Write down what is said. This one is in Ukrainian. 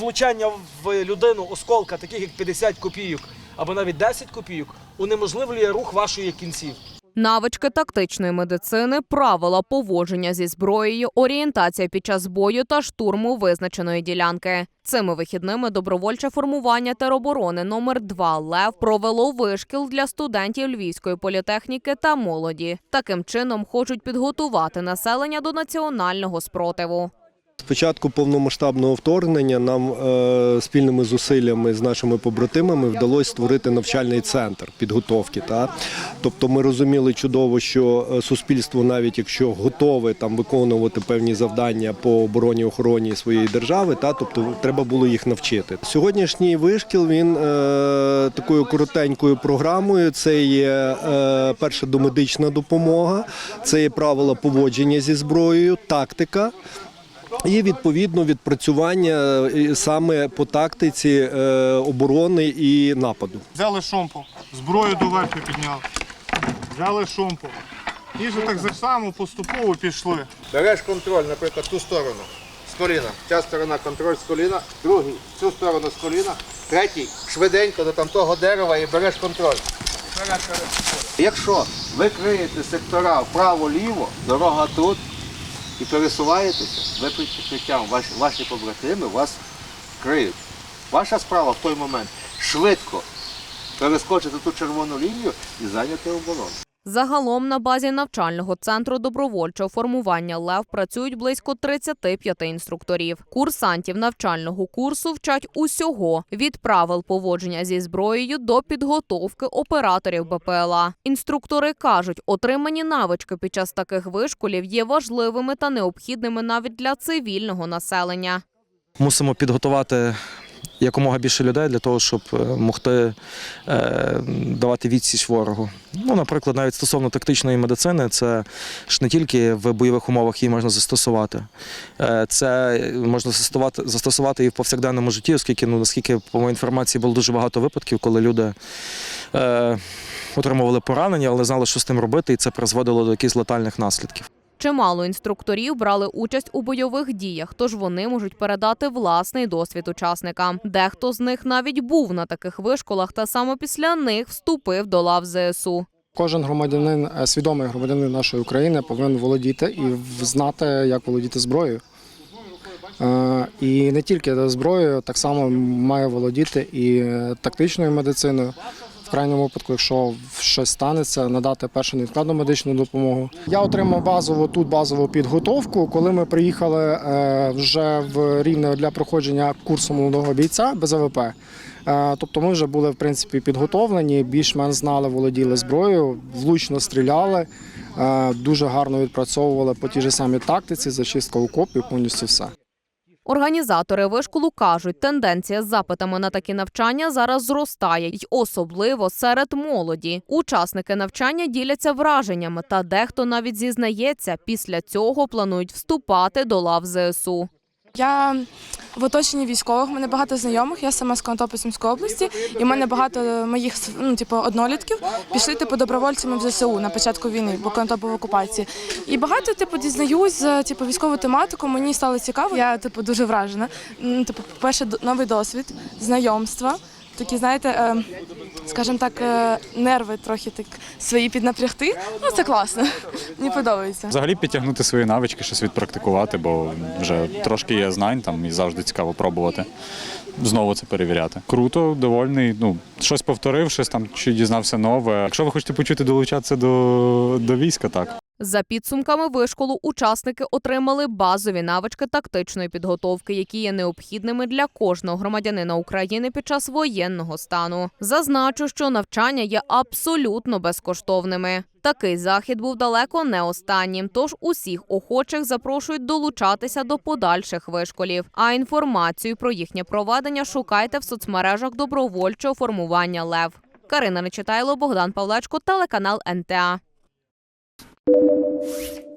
влучання в людину осколка, таких як 50 копійок або навіть 10 копійок, унеможливлює рух вашої кінців. Навички тактичної медицини, правила поводження зі зброєю, орієнтація під час бою та штурму визначеної ділянки. Цими вихідними добровольче формування тероборони номер 2 Лев провело вишкіл для студентів Львівської політехніки та молоді. Таким чином хочуть підготувати населення до національного спротиву. З початку повномасштабного вторгнення нам е, спільними зусиллями з нашими побратимами вдалося створити навчальний центр підготовки. Та? Тобто ми розуміли чудово, що е, суспільство, навіть якщо готове там виконувати певні завдання по обороні охороні своєї держави, та тобто треба було їх навчити. Сьогоднішній вишкіл він е, такою коротенькою програмою. Це є е, перша домедична допомога, це є правила поводження зі зброєю, тактика. І відповідно відпрацювання е, саме по тактиці е, оборони і нападу. Взяли шомпу, зброю до доверху підняли. Взяли шомпу. І вже так за само поступово пішли. Береш контроль, наприклад, ту сторону з коліна. Ця сторона контроль з коліна, другий цю сторону з коліна, третій швиденько до там того дерева і береш контроль. Якщо ви криєте сектора вправо-ліво, дорога тут і пересуваєтеся, ви під прикриттям, ваші, ваші побратими вас криють. Ваша справа в той момент швидко перескочити ту червону лінію і зайняти оборону. Загалом на базі навчального центру добровольчого формування Лев працюють близько 35 інструкторів. Курсантів навчального курсу вчать усього від правил поводження зі зброєю до підготовки операторів БПЛА. Інструктори кажуть, отримані навички під час таких вишколів є важливими та необхідними навіть для цивільного населення. мусимо підготувати якомога більше людей для того, щоб е, могти е, давати відсіч ворогу. Ну, наприклад, навіть стосовно тактичної медицини, це ж не тільки в бойових умовах її можна застосувати. Е, це можна застосувати, застосувати і в повсякденному житті, оскільки, ну, наскільки, по моїй інформації, було дуже багато випадків, коли люди. Отримували поранення, але не знали, що з тим робити, і це призводило до якихось летальних наслідків. Чимало інструкторів брали участь у бойових діях, тож вони можуть передати власний досвід учасникам. Дехто з них навіть був на таких вишколах та саме після них вступив до лав ЗСУ. Кожен громадянин, е, свідомий громадянин нашої України повинен володіти і знати, як володіти зброєю. Е, І не тільки зброєю, так само має володіти і е, тактичною медициною. Крайньому випадку, якщо щось станеться, надати першу невідкладну медичну допомогу. Я отримав базову тут базову підготовку. Коли ми приїхали е, вже в рівне для проходження курсу молодого бійця БЗВП. Е, Тобто ми вже були в принципі підготовлені, більш-менш знали, володіли зброєю, влучно стріляли, е, дуже гарно відпрацьовували по тій же самій тактиці, зачистка окопів, повністю все. Організатори вишколу кажуть, тенденція з запитами на такі навчання зараз зростає, й особливо серед молоді. Учасники навчання діляться враженнями, та дехто навіть зізнається, після цього планують вступати до лав ЗСУ. Я в оточенні військових, в мене багато знайомих, я сама з Конотопа Сумської області, і в мене багато моїх ну, типу, однолітків пішли типу, добровольцями в ЗСУ на початку війни, бо Конотоп в окупації. І багато типу, дізнаюсь за типу, військову тематику, мені стало цікаво. Я типу, дуже вражена. Типу, Типу, перше, новий досвід, знайомства. Такі, знаєте, е, скажімо так, е, нерви трохи так свої піднапрягти. Ну, це класно. Мені подобається. Взагалі підтягнути свої навички, щось відпрактикувати, бо вже трошки є знань там і завжди цікаво пробувати. Знову це перевіряти. Круто, довольний. Ну, щось повторив, щось там чи дізнався нове. Якщо ви хочете почути долучатися до, до війська, так. За підсумками вишколу, учасники отримали базові навички тактичної підготовки, які є необхідними для кожного громадянина України під час воєнного стану. Зазначу, що навчання є абсолютно безкоштовними. Такий захід був далеко не останнім, тож усіх охочих запрошують долучатися до подальших вишколів. А інформацію про їхнє проведення шукайте в соцмережах добровольчого формування Лев. Карина Нечитайло, Богдан Павлечко, телеканал НТА. Thank you